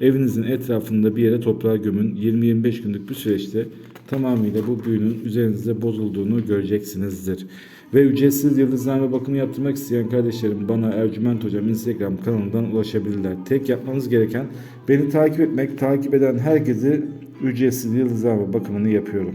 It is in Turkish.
evinizin etrafında bir yere toprağa gömün. 20-25 günlük bir süreçte tamamıyla bu büyünün üzerinizde bozulduğunu göreceksinizdir. Ve ücretsiz yıldızlama bakımı yaptırmak isteyen kardeşlerim bana Ercüment Hocam Instagram kanalından ulaşabilirler. Tek yapmanız gereken beni takip etmek, takip eden herkese ücretsiz yıldızlama bakımını yapıyorum.